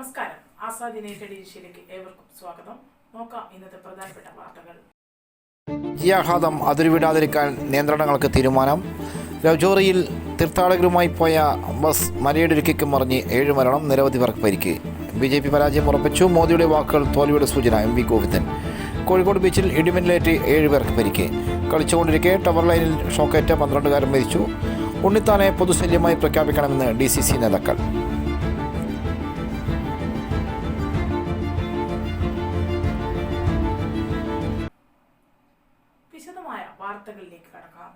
നമസ്കാരം. ആസാദ് യുണൈറ്റഡ് ഏഷ്യയിലേക്ക് ഏവർക്കും സ്വാഗതം. നോക്കാം ഇന്നത്തെ പ്രധാനപ്പെട്ട വാർത്തകൾ. ഈ ആഘാതം അതിരുവിടാതിരിക്കാൻ നിയന്ത്രണങ്ങൾക്ക് തീരുമാനം. രജോറിയിൽ തീർത്ഥാടകരുമായി പോയ ബസ് മലയിടുക്കിക്ക് മറിഞ്ഞ് ഏഴ് മരണം നിരവധി പേർക്ക് പരിക്ക്. ബി ജെ പി പരാജയം ഉറപ്പിച്ചു. മോദിയുടെ വാക്കുകൾ തോൽവിയുടെ സൂചന എം വി ഗോവിന്ദൻ. കോഴിക്കോട് ബീച്ചിൽ ഇടിമിന്നലേറ്റ് ഏഴ് പേർക്ക് പരിക്ക്. കളിച്ചുകൊണ്ടിരിക്കെ ടവർ ലൈനിൽ ഷോക്കേറ്റ പന്ത്രണ്ടുകാരൻ മരിച്ചു. ഉണ്ണിത്താനെ പൊതുശല്യമായി പ്രഖ്യാപിക്കണമെന്ന് ഡി സി സി നേതാക്കൾ. വാർത്തകളിലേക്ക് കടക്കാം.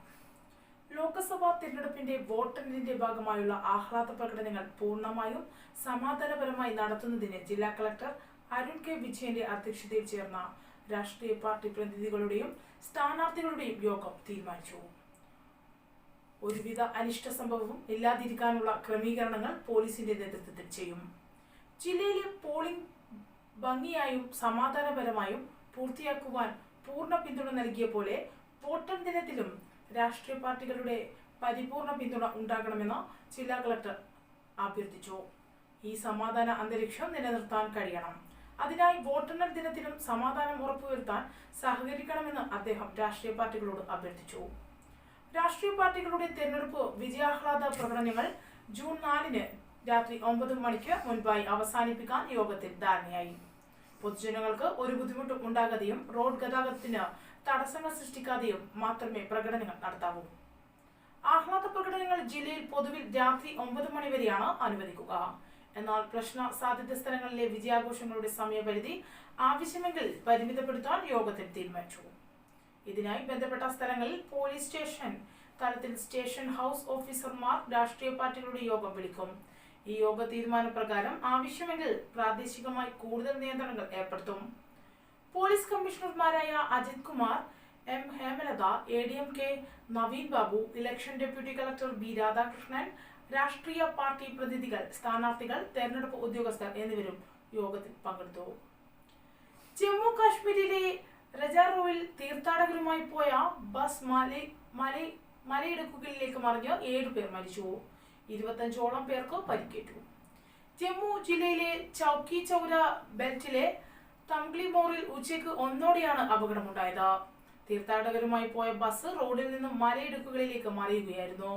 ലോക്സഭാ തിരഞ്ഞെടുപ്പിന്റെ വോട്ടെണ്ണലിന്റെ ഭാഗമായുള്ള ആഹ്ലാദ പ്രകടനങ്ങൾ പൂർണമായും സമാധാനപരമായി നടത്തുന്നതിന് ജില്ലാ കളക്ടർ അരുൺ കെ വിജയന്റെ അധ്യക്ഷതയിൽ ചേർന്ന രാഷ്ട്രീയ പാർട്ടി പ്രതിനിധികളുടെയും സ്ഥാനാർത്ഥികളുടെയും യോഗം തീരുമാനിച്ചു. ഒരുവിധ അനിഷ്ട സംഭവവും ഇല്ലാതിരിക്കാനുള്ള ക്രമീകരണങ്ങൾ പോലീസിന്റെ നേതൃത്വത്തിൽ ചെയ്യും. ജില്ലയിലെ പോളിംഗ് ഭംഗിയായും സമാധാനപരമായും പൂർത്തിയാക്കുവാൻ പൂർണ പിന്തുണ നൽകിയ പോലെ വോട്ടെണ്ണൽ ദിനത്തിലും രാഷ്ട്രീയ പാർട്ടികളുടെ പരിപൂർണ പിന്തുണ ഉണ്ടാകണമെന്ന് ജില്ലാ കളക്ടർ അഭ്യർത്ഥിച്ചു. ഈ സമാധാന അന്തരീക്ഷം നിലനിർത്താൻ കഴിയണം. അതിനായി വോട്ടെണ്ണൽ ദിനത്തിലും സമാധാനം ഉറപ്പുവരുത്താൻ സഹകരിക്കണമെന്ന് അദ്ദേഹം രാഷ്ട്രീയ പാർട്ടികളോട് അഭ്യർത്ഥിച്ചു. രാഷ്ട്രീയ പാർട്ടികളുടെ തെരഞ്ഞെടുപ്പ് വിജയാഹ്ലാദ പ്രകടനങ്ങൾ ജൂൺ നാലിന് രാത്രി ഒമ്പത് മണിക്ക് മുൻപായി അവസാനിപ്പിക്കാൻ യോഗത്തിൽ ധാരണയായി. പൊതുജനങ്ങൾക്ക് ഒരു ബുദ്ധിമുട്ടും ഉണ്ടാകാതെയും റോഡ് ഗതാഗതത്തിന് തടസ്സങ്ങൾ സൃഷ്ടിക്കാതെയും മാത്രമേ പ്രകടനങ്ങൾ നടത്താവൂ. ആഹ്ലാദ പ്രകടനങ്ങൾ ജില്ലയിൽ പൊതുവിൽ രാത്രി ഒമ്പത് മണി വരെയാണ് അനുവദിക്കുക. എന്നാൽ പ്രശ്ന സാധ്യത സ്ഥലങ്ങളിലെ വിജയാഘോഷങ്ങളുടെ സമയപരിധി ആവശ്യമെങ്കിൽ പരിമിതപ്പെടുത്താൻ യോഗത്തിൽ തീരുമാനിച്ചു. ഇതിനായി ബന്ധപ്പെട്ട സ്ഥലങ്ങളിൽ പോലീസ് സ്റ്റേഷൻ തലത്തിൽ സ്റ്റേഷൻ ഹൗസ് ഓഫീസർമാർ രാഷ്ട്രീയ പാർട്ടികളുടെ യോഗം വിളിക്കും. ഈ യോഗ തീരുമാനപ്രകാരം ആവശ്യമെങ്കിൽ പ്രാദേശികമായി കൂടുതൽ നിയന്ത്രണങ്ങൾ ഏർപ്പെടുത്തും. പോലീസ് കമ്മീഷണർമാരായ Ajith Kumar M Hemalatha A D M K Naveen Babu election deputy collector B Radhakrishnan രാഷ്ട്രീയ പാർട്ടി പ്രതിനിധികൾ സ്ഥാനാർത്ഥികൾ തെരഞ്ഞെടുപ്പ് ഉദ്യോഗസ്ഥർ എന്നിവരും യോഗത്തിൽ പങ്കെടുത്തു. ജമ്മു കാശ്മീരിലെ റജാറോയിൽ തീർത്ഥാടകരുമായി പോയ ബസ് മല മല മലയിടുക്കുകളിലേക്ക് മറിഞ്ഞ് ഏഴുപേർ മരിച്ചു. ഇരുപത്തഞ്ചോളം പേർക്ക് പരിക്കേറ്റു. ജമ്മു ജില്ലയിലെ ചൌക്കി ചൗര ബെൽറ്റിലെ തംഗ്ലി മോറിൽ ഉച്ചയ്ക്ക് ഒന്നോടെയാണ് അപകടമുണ്ടായത്. തീർത്ഥാടകരുമായി പോയ ബസ് റോഡിൽ നിന്നും മലയിടുക്കുകളിലേക്ക് മറിയുകയായിരുന്നു.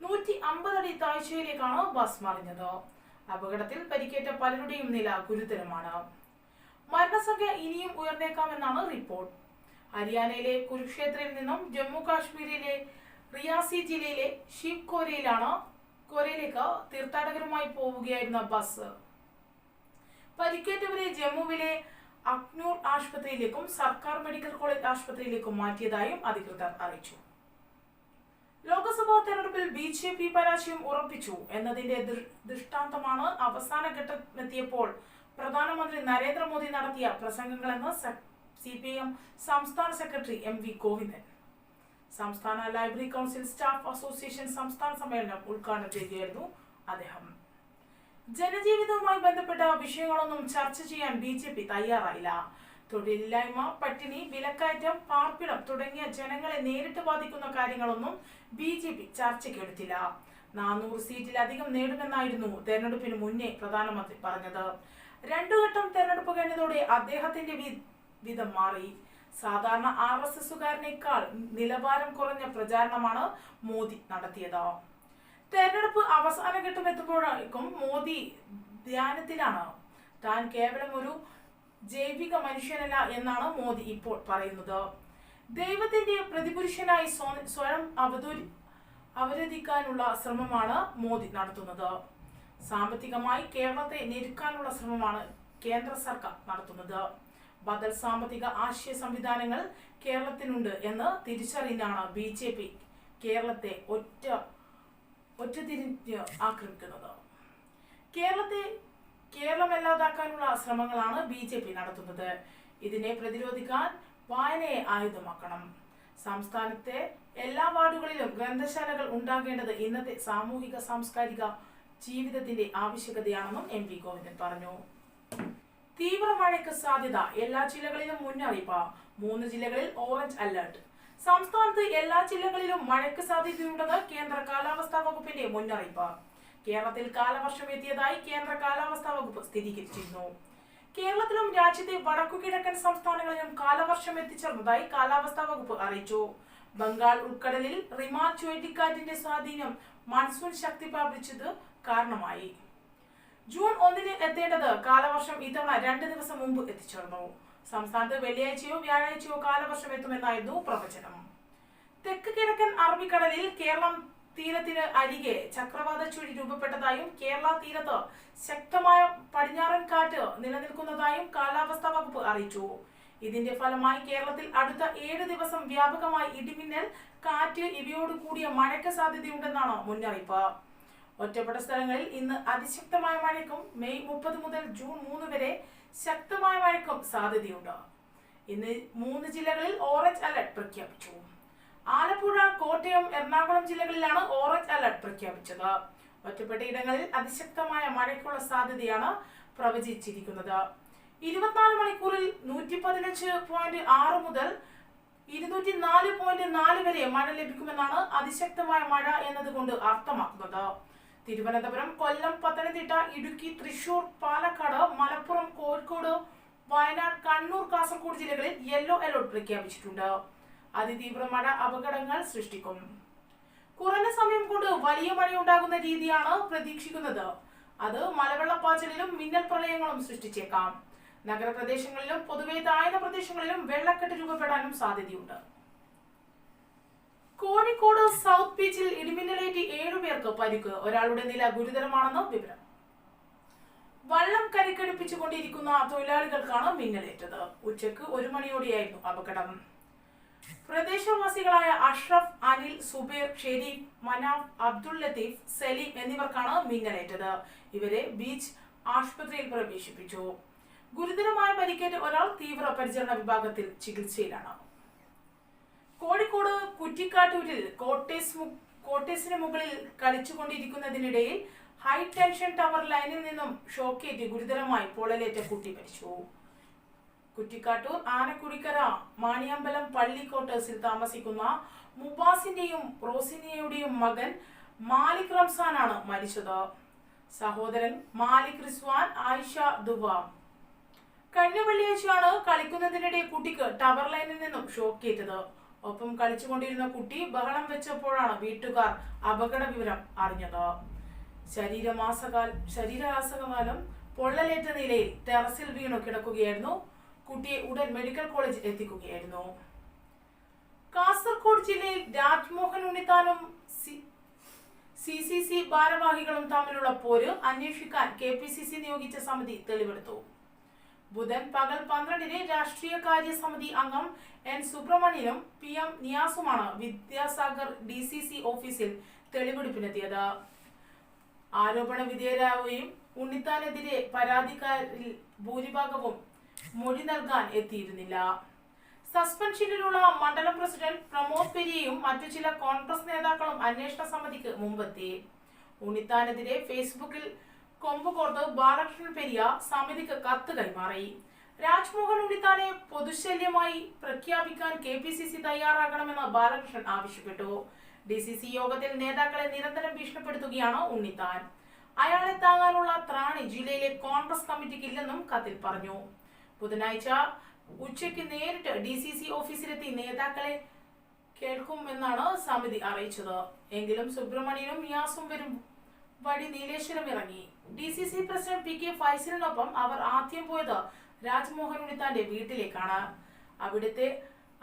നൂറ്റി അമ്പത് അടി താഴ്ചയിലേക്കാണ് ബസ് മറിഞ്ഞത്. അപകടത്തിൽ പരിക്കേറ്റ പലരുടെയും നില ഗുരുതരമാണ്. മരണസംഖ്യ ഇനിയും ഉയർന്നേക്കാമെന്നാണ് റിപ്പോർട്ട്. ഹരിയാനയിലെ കുരുക്ഷേത്രയിൽ നിന്നും ജമ്മു കാശ്മീരിലെ റിയാസി ജില്ലയിലെ ഷിവ്കോരയിലാണ് കോരയിലേക്ക് തീർത്ഥാടകരുമായി പോവുകയായിരുന്ന ബസ്. പരിക്കേറ്റവരെ ജമ്മുവിലെ അക്നൂർ ആശുപത്രിയിലേക്കും സർക്കാർ മെഡിക്കൽ കോളേജ് ആശുപത്രിയിലേക്കും മാറ്റിയതായും അധികൃതർ അറിയിച്ചു. ലോക്സഭാ തെരഞ്ഞെടുപ്പിൽ ബി ജെ പി പരാജയം ഉറപ്പിച്ചു എന്നതിന്റെ ദൃഷ്ടാന്തമാണ് അവസാന ഘട്ടമെത്തിയപ്പോൾ പ്രധാനമന്ത്രി നരേന്ദ്രമോദി നടത്തിയ പ്രസംഗങ്ങളെന്ന് സി പി എം സംസ്ഥാന സെക്രട്ടറി എം വി ഗോവിന്ദൻ. സംസ്ഥാന ലൈബ്രറി കൗൺസിൽ സ്റ്റാഫ് അസോസിയേഷൻ സംസ്ഥാന സമ്മേളനം ഉദ്ഘാടനം ചെയ്യുകയായിരുന്നു അദ്ദേഹം. ജനജീവിതവുമായി ബന്ധപ്പെട്ട വിഷയങ്ങളൊന്നും ചർച്ച ചെയ്യാൻ ബി ജെ പി തയ്യാറായില്ല. തൊഴിലില്ലായ്മ പട്ടിണി വിലക്കയറ്റം പാർപ്പിടം തുടങ്ങിയ ജനങ്ങളെ നേരിട്ട് ബാധിക്കുന്ന കാര്യങ്ങളൊന്നും ബി ജെ പി ചർച്ചയ്ക്കെടുത്തില്ല നാനൂറ് സീറ്റിലധികം നേടുമെന്നായിരുന്നു തെരഞ്ഞെടുപ്പിന് മുന്നേ പ്രധാനമന്ത്രി പറഞ്ഞത്. രണ്ടു ഘട്ടം തെരഞ്ഞെടുപ്പ് കഴിഞ്ഞതോടെ അദ്ദേഹത്തിന്റെ വിധം മാറി. സാധാരണ ആർ എസ് എസുകാരനേക്കാൾ നിലവാരം കുറഞ്ഞ പ്രചാരണമാണ് മോദി നടത്തിയത്. തെരഞ്ഞെടുപ്പ് അവസാന ഘട്ടം എത്തുമ്പോഴേക്കും മോദി ധ്യാനത്തിലാണ്. താൻ കേവലം ഒരു ജൈവിക മനുഷ്യനല്ല എന്നാണ് മോദി ഇപ്പോൾ പറയുന്നത്. ദൈവത്തിന്റെ പ്രതിപുരുഷനായി സ്വയം അവതരി അവരധിക്കാനുള്ള ശ്രമമാണ് മോദി നടത്തുന്നത്. സാമ്പത്തികമായി കേരളത്തെ ഞെരുക്കാനുള്ള ശ്രമമാണ് കേന്ദ്ര സർക്കാർ നടത്തുന്നത്. ബദൽ സാമ്പത്തിക ആശയ സംവിധാനങ്ങൾ കേരളത്തിനുണ്ട് എന്ന് തിരിച്ചറിഞ്ഞാണ് ബി കേരളത്തെ ഒറ്റ ഒറ്റതിരിഞ്ഞ് ആക്രമിക്കുന്നത്. കേരളത്തെ കേരളമല്ലാതാക്കാനുള്ള ശ്രമങ്ങളാണ് ബി ജെ പി നടത്തുന്നത്. ഇതിനെ പ്രതിരോധിക്കാൻ വായനയെ ആയുധമാക്കണം. സംസ്ഥാനത്തെ എല്ലാ വാർഡുകളിലും ഗ്രന്ഥശാലകൾ ഉണ്ടാകേണ്ടത് ഇന്നത്തെ സാമൂഹിക സാംസ്കാരിക ജീവിതത്തിന്റെ ആവശ്യകതയാണെന്നും എം പി ഗോവിന്ദൻ പറഞ്ഞു. തീവ്ര മഴയ്ക്ക് സാധ്യത എല്ലാ ജില്ലകളിലും മുന്നറിയിപ്പ്. മൂന്ന് ജില്ലകളിൽ ഓറഞ്ച് അലർട്ട്. സംസ്ഥാനത്ത് എല്ലാ ജില്ലകളിലും മഴയ്ക്ക് സാധ്യതയുണ്ടെന്ന് കേന്ദ്ര കാലാവസ്ഥാ വകുപ്പിന്റെ മുന്നറിയിപ്പ്. കേരളത്തിൽ കാലവർഷം എത്തിയതായി കേന്ദ്ര കാലാവസ്ഥാ വകുപ്പ് സ്ഥിരീകരിച്ചിരുന്നു. കേരളത്തിലും രാജ്യത്തെ വടക്കുകിഴക്കൻ സംസ്ഥാനങ്ങളിലും കാലവർഷം എത്തിച്ചേർന്നതായി കാലാവസ്ഥാ വകുപ്പ് അറിയിച്ചു. ബംഗാൾ ഉൾക്കടലിൽ റിമാ ചുഴലിക്കാറ്റിന്റെ സ്വാധീനം മൺസൂൺ ശക്തി പ്രാപിച്ചത് കാരണമായി. ജൂൺ ഒന്നിന് എത്തേണ്ടത് കാലവർഷം ഇത്തവണ രണ്ട് ദിവസം മുമ്പ് എത്തിച്ചേർന്നു. സംസ്ഥാനത്ത് വെള്ളിയാഴ്ചയോ വ്യാഴാഴ്ചയോ കാലവർഷം എത്തുമെന്നായിരുന്നു പ്രവചനം. തെക്ക് കിഴക്കൻ അറബിക്കടലിൽ കേരളം തീരത്തിന് അരികെ ചക്രവാത ചുഴി രൂപപ്പെട്ടതായും കേരള തീരത്ത് ശക്തമായ പടിഞ്ഞാറൻ കാറ്റ് നിലനിൽക്കുന്നതായും കാലാവസ്ഥാ വകുപ്പ് അറിയിച്ചു. ഇതിന്റെ ഫലമായി കേരളത്തിൽ അടുത്ത ഏഴ് ദിവസം വ്യാപകമായി ഇടിമിന്നൽ കാറ്റ് ഇവയോട് കൂടിയ മഴയ്ക്ക് സാധ്യതയുണ്ടെന്നാണ് മുന്നറിയിപ്പ്. ഒറ്റപ്പെട്ട സ്ഥലങ്ങളിൽ ഇന്ന് അതിശക്തമായ മഴയ്ക്കും മെയ് മുപ്പത് മുതൽ ജൂൺ മൂന്ന് വരെ ശക്തമായ മഴയ്ക്കും സാധ്യതയുണ്ട്. ഇന്ന് മൂന്ന് ജില്ലകളിൽ ഓറഞ്ച് അലർട്ട് പ്രഖ്യാപിച്ചു. ആലപ്പുഴ കോട്ടയം എറണാകുളം ജില്ലകളിലാണ് ഓറഞ്ച് അലർട്ട് പ്രഖ്യാപിച്ചത്. ഒറ്റപ്പെട്ട ഇടങ്ങളിൽ അതിശക്തമായ മഴയ്ക്കുള്ള സാധ്യതയാണ് പ്രവചിച്ചിരിക്കുന്നത്. ഇരുപത്തിനാല് മണിക്കൂറിൽ നൂറ്റി പതിനഞ്ച് പോയിന്റ് ആറ് മുതൽ ഇരുന്നൂറ്റി നാല് പോയിന്റ് നാല് വരെ മഴ ലഭിക്കുമെന്നാണ് അതിശക്തമായ മഴ എന്നതുകൊണ്ട് അർത്ഥമാക്കുന്നത്. തിരുവനന്തപുരം കൊല്ലം പത്തനംതിട്ട ഇടുക്കി തൃശൂർ പാലക്കാട് മലപ്പുറം കോഴിക്കോട് വയനാട് കണ്ണൂർ കാസർഗോഡ് ജില്ലകളിൽ യെല്ലോ അലർട്ട് പ്രഖ്യാപിച്ചിട്ടുണ്ട്. അതിതീവ്ര മഴ അപകടങ്ങൾ സൃഷ്ടിക്കും. കുറഞ്ഞ സമയം കൊണ്ട് വലിയ മഴയുണ്ടാകുന്ന രീതിയാണ് പ്രതീക്ഷിക്കുന്നത്. അത് മലവെള്ളപ്പാച്ചിലിലും മിന്നൽ പ്രളയങ്ങളും സൃഷ്ടിച്ചേക്കാം. നഗരപ്രദേശങ്ങളിലും പൊതുവെ താഴ്ന്ന പ്രദേശങ്ങളിലും വെള്ളക്കെട്ട് രൂപപ്പെടാനും സാധ്യതയുണ്ട്. കോഴിക്കോട് സൗത്ത് ബീച്ചിൽ ഇടിമിന്നലേറ്റ് ഏഴുപേർക്ക് പരിക്ക്. ഒരാളുടെ നില ഗുരുതരമാണെന്ന് വിവരം. വള്ളം കരിക്കടിപ്പിച്ചുകൊണ്ടിരിക്കുന്ന തൊഴിലാളികൾക്കാണ് മിന്നലേറ്റത്. ഉച്ചയ്ക്ക് ഒരു മണിയോടെയായിരുന്നു അപകടം. പ്രദേശവാസികളായ അഷ്റഫ് അനിൽ സുബേർ ഷെരീഫ് മനാഫ് അബ്ദുൾ ലത്തീഫ് സലീം എന്നിവർക്കാണ് മിന്നലേറ്റത്. ഇവരെ ബീച്ച് ആശുപത്രിയിൽ പ്രവേശിപ്പിച്ചു. ഗുരുതരമായ പരിക്കേറ്റ ഒരാൾ തീവ്ര പരിചരണ വിഭാഗത്തിൽ ചികിത്സയിലാണ്. കോഴിക്കോട് കുറ്റിക്കാട്ടൂരിൽ കോട്ടേസ് കോട്ടേസിന് മുകളിൽ കളിച്ചുകൊണ്ടിരിക്കുന്നതിനിടയിൽ ഹൈ ടെൻഷൻ ടവർ ലൈനിൽ നിന്നും ഷോക്കേറ്റ് ഗുരുതരമായി പൊള്ളലേറ്റ കുട്ടി മരിച്ചു. കുറ്റിക്കാട്ടൂർ ആനക്കുടിക്കര മാണിയമ്പലം പള്ളി ക്വാർട്ടേഴ്സിൽ താമസിക്കുന്ന മുബാസിന്റെയും റോസിനിയയുടെയും മകൻ മാലിക് റംസാനാണ് മരിച്ചത്. സഹോദരൻ മാലിക് റിസ്വാൻ ആയിഷ ദുബ കഴിഞ്ഞ വെള്ളിയാഴ്ചയാണ് കളിക്കുന്നതിനിടെ കുട്ടിക്ക് ടവർ ലൈനിൽ നിന്നും ഷോക്കേറ്റത്. ഒപ്പം കളിച്ചുകൊണ്ടിരുന്ന കുട്ടി ബഹളം വെച്ചപ്പോഴാണ് വീട്ടുകാർ അപകട വിവരം അറിഞ്ഞത്. ശരീരമാസകാൽ ശരീരമാസകാലം പൊള്ളലേറ്റ നിലയിൽ ടെറസിൽ വീണു കിടക്കുകയായിരുന്നു. കുട്ടിയെ ഉടൻ മെഡിക്കൽ കോളേജിൽ എത്തിക്കുകയായിരുന്നു. കാസർഗോഡ് ജില്ലയിൽ രാജ്മോഹൻ ഉണ്ണിത്താനും സി സി സി ഭാരവാഹികളും തമ്മിലുള്ള പോര് അന്വേഷിക്കാൻ കെ പി സി സി നിയോഗിച്ച സമിതി തെളിവെടുത്തു. ബുധൻ പകൽ പന്ത്രണ്ടിന് രാഷ്ട്രീയ കാര്യ സമിതി അംഗം എൻ. സുബ്രഹ്മണ്യനും പി. എം. നിയാസുമാണ് വിദ്യാസാഗർ ഡി. സി. സി. ഓഫീസിൽ തെളിവെടുപ്പിനെത്തിയത്. ആരോപണ വിധേയരാവുകയും ഉണ്ണിത്താനെതിരെ പരാതിക്കാരിൽ ഭൂരിഭാഗവും മൊഴി നൽകാൻ എത്തിയിരുന്നില്ല. സസ്പെൻഷനിലുള്ള മണ്ഡലം പ്രസിഡന്റ് പ്രമോദ് പെരിയയും മറ്റു ചില കോൺഗ്രസ് നേതാക്കളും അന്വേഷണ സമിതിക്ക് മുമ്പെത്തി. ഉണ്ണിത്താനെതിരെ ഫേസ്ബുക്കിൽ കൊമ്പുകോർത്ത് ബാലകൃഷ്ണൻ പെരിയ സമിതിക്ക് കത്ത് കൈമാറി. രാജ്മോഹൻ ഉണ്ണിത്താനെ പൊതുശല്യമായി പ്രഖ്യാപിക്കാൻ കെ പി സി സി തയ്യാറാകണമെന്ന് ബാലകൃഷ്ണൻ ആവശ്യപ്പെട്ടു. ഡി സി സി യോഗത്തിൽ നേതാക്കളെ നിരന്തരം ഭീഷണിപ്പെടുത്തുകയാണ് ഉണ്ണിത്താൻ. അയാളെ താങ്ങാനുള്ള ത്രാണി ജില്ലയിലെ കോൺഗ്രസ് കമ്മിറ്റിക്ക് ഇല്ലെന്നും കത്തിൽ പറഞ്ഞു. ബുധനാഴ്ച ഉച്ചയ്ക്ക് നേരിട്ട് ഡി സി സി ഓഫീസിലെത്തി നേതാക്കളെ കേൾക്കുമെന്നാണ് സമിതി അറിയിച്ചത്. എങ്കിലും സുബ്രഹ്മണ്യനും യാസും വരും വഴി നീലേശ്വരം ഇറങ്ങി. D C C president P K ഫൈസലിനൊപ്പം അവർ ആദ്യം പോയത് രാജ്മോഹൻ ഉണ്ണിത്താന്റെ വീട്ടിലേക്കാണ്. അവിടുത്തെ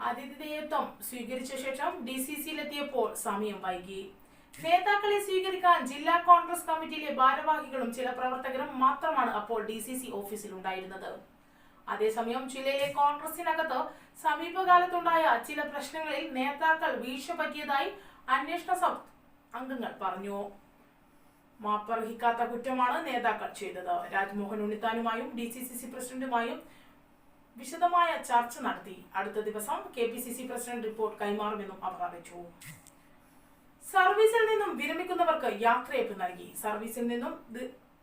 അതിഥേയത്വം സ്വീകരിച്ച ശേഷം ഡി സി സിയിലെത്തിയപ്പോൾ സമയം വൈകി. നേതാക്കളെ സ്വീകരിക്കാൻ ജില്ലാ കോൺഗ്രസ് കമ്മിറ്റിയിലെ ഭാരവാഹികളും ചില പ്രവർത്തകരും മാത്രമാണ് അപ്പോൾ ഡി സി സി ഓഫീസിൽ ഉണ്ടായിരുന്നത് അതേസമയം ജില്ലയിലെ കോൺഗ്രസിനകത്ത് സമീപകാലത്തുണ്ടായ ചില പ്രശ്നങ്ങളിൽ നേതാക്കൾ വീഴ്ച പറ്റിയതായി അന്വേഷണ സംഘങ്ങൾ പറഞ്ഞു. മാപ്പർഹിക്കാത്ത കുറ്റമാണ് നേതാക്കൾ ചെയ്തത്. രാജ്മോഹൻ ഉണ്ണിത്താനുമായും ഡി സി സി സി പ്രസിഡന്റുമായും വിശദമായ ചർച്ച നടത്തി. അടുത്ത ദിവസം K P C C president report കൈമാറുമെന്നും അവർ അറിയിച്ചു. സർവീസിൽ നിന്നും വിരമിക്കുന്നവർക്ക് യാത്രയപ്പ് നൽകി. സർവീസിൽ നിന്നും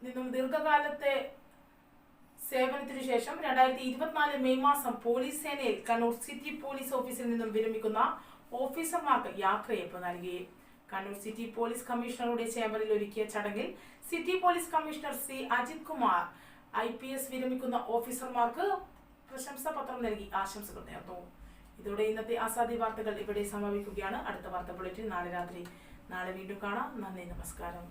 നിന്നും ദീർഘകാലത്തെ സേവനത്തിനു ശേഷം രണ്ടായിരത്തി ഇരുപത്തിനാല് മെയ് മാസം പോലീസ് സേനയിൽ കണ്ണൂർ സിറ്റി പോലീസ് ഓഫീസിൽ നിന്നും വിരമിക്കുന്ന ഓഫീസർമാർക്ക് യാത്രയപ്പ് നൽകി. കണ്ണൂർ സിറ്റി പോലീസ് കമ്മീഷണറുടെ ചേംബറിൽ ഒരുക്കിയ ചടങ്ങിൽ city police commissioner C Ajith Kumar I P S വിരമിക്കുന്ന ഓഫീസർമാർക്ക് പ്രശംസാ പത്രം നൽകി ആശംസകൾ നേർന്നു. ഇതോടെ ഇന്നത്തെ ആസാദി വാർത്തകൾ ഇവിടെ സമാപിക്കുകയാണ്. അടുത്ത വാർത്ത ബുള്ളറ്റിൻ നാളെ രാത്രി. നാളെ വീണ്ടും കാണാം. നന്ദി നമസ്കാരം.